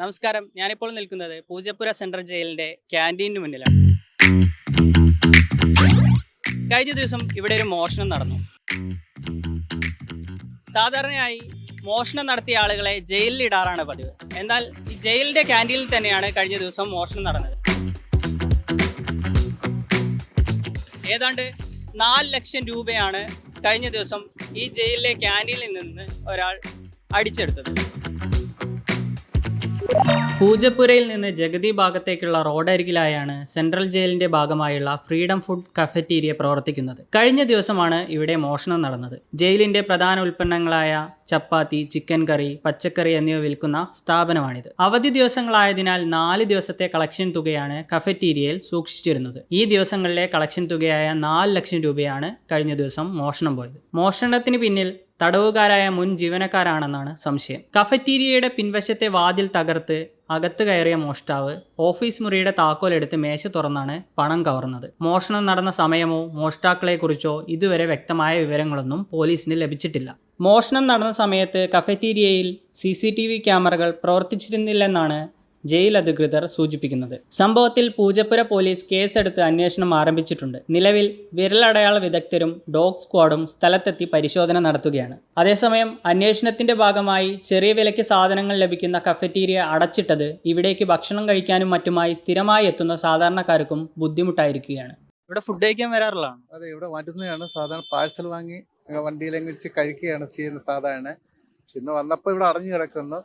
നമസ്കാരം. ഞാനിപ്പോൾ നിൽക്കുന്നത് പൂജപ്പുര സെൻട്രൽ ജയിലിന്റെ ക്യാന്റീനു മുന്നിലാണ്. കഴിഞ്ഞ ദിവസം ഇവിടെ ഒരു മോഷണം നടന്നു. സാധാരണയായി മോഷണം നടത്തിയ ആളുകളെ ജയിലിൽ ഇടാറാണ് പതിവ്. എന്നാൽ ഈ ജയിലിന്റെ ക്യാന്റീനിൽ തന്നെയാണ് കഴിഞ്ഞ ദിവസം മോഷണം നടന്നത്. ഏതാണ്ട് നാല് ലക്ഷം രൂപയാണ് കഴിഞ്ഞ ദിവസം ഈ ജയിലിലെ ക്യാന്റീനിൽ നിന്ന് ഒരാൾ അടിച്ചെടുത്തത്. പൂജപ്പുരയിൽ നിന്ന് ജഗതി ഭാഗത്തേക്കുള്ള റോഡരികിലായാണ് സെൻട്രൽ ജയിലിന്റെ ഭാഗമായുള്ള ഫ്രീഡം ഫുഡ് കഫറ്റീരിയ പ്രവർത്തിക്കുന്നത്. കഴിഞ്ഞ ദിവസമാണ് ഇവിടെ മോഷണം നടന്നത്. ജയിലിന്റെ പ്രധാന ഉൽപ്പന്നങ്ങളായ ചപ്പാത്തി ചിക്കൻ കറി പച്ചക്കറി എന്നിവ വിൽക്കുന്ന സ്ഥാപനമാണിത്. അവധി ദിവസങ്ങളായതിനാൽ നാല് ദിവസത്തെ കളക്ഷൻ തുകയാണ് കഫറ്റീരിയയിൽ സൂക്ഷിച്ചിരുന്നത്. ഈ ദിവസങ്ങളിലെ കളക്ഷൻ തുകയായ നാല് ലക്ഷം രൂപയാണ് കഴിഞ്ഞ ദിവസം മോഷണം പോയത്. മോഷണത്തിന് പിന്നിൽ തടവുകാരായ മുൻ ജീവനക്കാരാണെന്നാണ് സംശയം. കഫറ്റീരിയയുടെ പിൻവശത്തെ വാതിൽ തകർത്ത് അകത്ത് കയറിയ മോഷ്ടാവ് ഓഫീസ് മുറിയുടെ താക്കോലെടുത്ത് മേശ തുറന്നാണ് പണം കവർന്നത്. മോഷണം നടന്ന സമയമോ മോഷ്ടാക്കളെക്കുറിച്ചോ ഇതുവരെ വ്യക്തമായ വിവരങ്ങളൊന്നും പോലീസിന് ലഭിച്ചിട്ടില്ല. മോഷണം നടന്ന സമയത്ത് കഫറ്റീരിയയിൽ സി ക്യാമറകൾ പ്രവർത്തിച്ചിരുന്നില്ലെന്നാണ് ജയിൽ അധികൃതർ സൂചിപ്പിക്കുന്നത്. സംഭവത്തിൽ പൂജപ്പുര പോലീസ് കേസെടുത്ത് അന്വേഷണം ആരംഭിച്ചിട്ടുണ്ട്. നിലവിൽ വിരലടയാള വിദഗ്ധരും ഡോഗ് സ്ക്വാഡും സ്ഥലത്തെത്തി പരിശോധന നടത്തുകയാണ്. അതേസമയം അന്വേഷണത്തിന്റെ ഭാഗമായി ചെറിയ വിലയ്ക്ക് സാധനങ്ങൾ ലഭിക്കുന്ന കഫറ്റീരിയ അടച്ചിട്ടത് ഇവിടേക്ക് ഭക്ഷണം കഴിക്കാനും മറ്റുമായി സ്ഥിരമായി എത്തുന്ന സാധാരണക്കാർക്കും ബുദ്ധിമുട്ടായിരിക്കുകയാണ്. ഇവിടെ ഫുഡ് കഴിക്കാൻ വരാറുള്ളതാണ്. അതെ ഇവിടെ വരുന്നതാണ് സാധാരണ പാഴ്സൽ വാങ്ങി വണ്ടിയിലെങ്കിൽ വെച്ച് കഴിക്കുകയാണ് ചെയ്യുന്നത് സാധാരണ. പക്ഷെ ഇന്ന് വന്നപ്പോൾ ഇവിടെ അടഞ്ഞു കിടക്കുന്നു.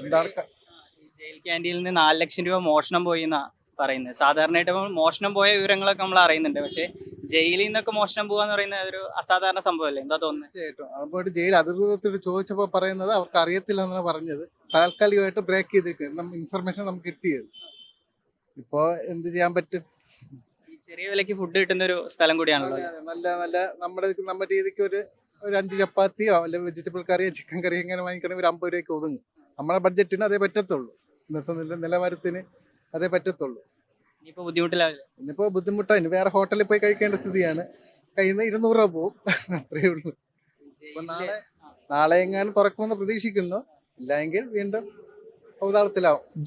എന്താണ് ക്യാന്റീനിൽ നിന്ന് നാല് ലക്ഷം രൂപ മോഷണം പോയി എന്നാ പറയുന്നത്. സാധാരണയായിട്ട് മോഷണം പോയ വിവരങ്ങളൊക്കെ നമ്മൾ അറിയുന്നുണ്ട്. പക്ഷേ ജയിലിൽ നിന്നൊക്കെ മോഷണം പോകാന്ന് പറയുന്നത് ഒരു അസാധാരണ സംഭവമല്ലേ? എന്താ തോന്നുന്നത്? തീർച്ചയായിട്ടും. അതുപോലെ ജയിൽ അധികൃതരോട് ചോദിച്ചപ്പോൾ പറയുന്നത് അവർക്ക് അറിയത്തില്ല എന്നാണ് പറഞ്ഞത്. താൽക്കാലികമായിട്ട് ബ്രേക്ക് ചെയ്തിരിക്കുന്നത് ഇൻഫർമേഷൻ നമുക്ക് കിട്ടിയത്. ഇപ്പോൾ എന്ത് ചെയ്യാൻ പറ്റും? ചെറിയ വിലയ്ക്ക് ഫുഡ് കിട്ടുന്ന ഒരു സ്ഥലം കൂടിയാണല്ലോ. നല്ല നല്ല നമ്മുടെ നമ്മുടെ രീതിക്ക് ഒരു ഒരു അഞ്ച് ചപ്പാത്തിയോ അല്ലെങ്കിൽ വെജിറ്റബിൾ കറിയോ ചിക്കൻ കറിയോ ഇങ്ങനെ വാങ്ങിക്കണമെങ്കിൽ ഒരു അമ്പത് രൂപയ്ക്ക് ഒതുങ്ങും. നമ്മുടെ ബഡ്ജറ്റിന് അതേ പറ്റത്തുള്ളൂ. ഇന്നത്തെ നില- നിലവാരത്തിന് അതേ പറ്റത്തുള്ളൂ. ഇനിയിപ്പോ ബുദ്ധിമുട്ടില്ല ഇന്നിപ്പോ ബുദ്ധിമുട്ടാണ് ഇനി വേറെ ഹോട്ടലിൽ പോയി കഴിക്കേണ്ട സ്ഥിതിയാണ്. കയ്യിൽ നിന്ന് ഇരുന്നൂറ് രൂപ പോവും. അത്രയേ ഉള്ളൂ. അപ്പൊ നാളെ നാളെ എങ്ങാനും തുറക്കുമെന്ന് പ്രതീക്ഷിക്കുന്നു. ഇല്ലെങ്കിൽ വീണ്ടും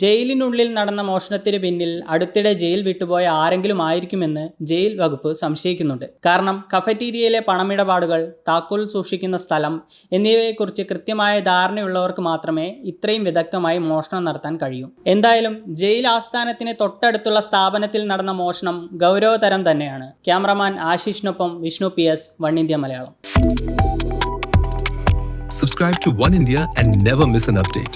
ജയിലിനുള്ളിൽ നടന്ന മോഷണത്തിന് പിന്നിൽ അടുത്തിടെ ജയിൽ വിട്ടുപോയ ആരെങ്കിലും ആയിരിക്കുമെന്ന് ജയിൽ വകുപ്പ് സംശയിക്കുന്നുണ്ട്. കാരണം കഫറ്റീരിയയിലെ പണമിടപാടുകൾ താക്കോൽ സൂക്ഷിക്കുന്ന സ്ഥലം എന്നിവയെക്കുറിച്ച് കൃത്യമായ ധാരണയുള്ളവർക്ക് മാത്രമേ ഇത്രയും വിദഗ്ധമായി മോഷണം നടത്താൻ കഴിയൂ. എന്തായാലും ജയിൽ ആസ്ഥാനത്തിന് തൊട്ടടുത്തുള്ള സ്ഥാപനത്തിൽ നടന്ന മോഷണം ഗൗരവതരം തന്നെയാണ്. Cameraman ആശിഷിനൊപ്പം Vishnu P S One India Malayalam. Subscribe to One India and never miss an update.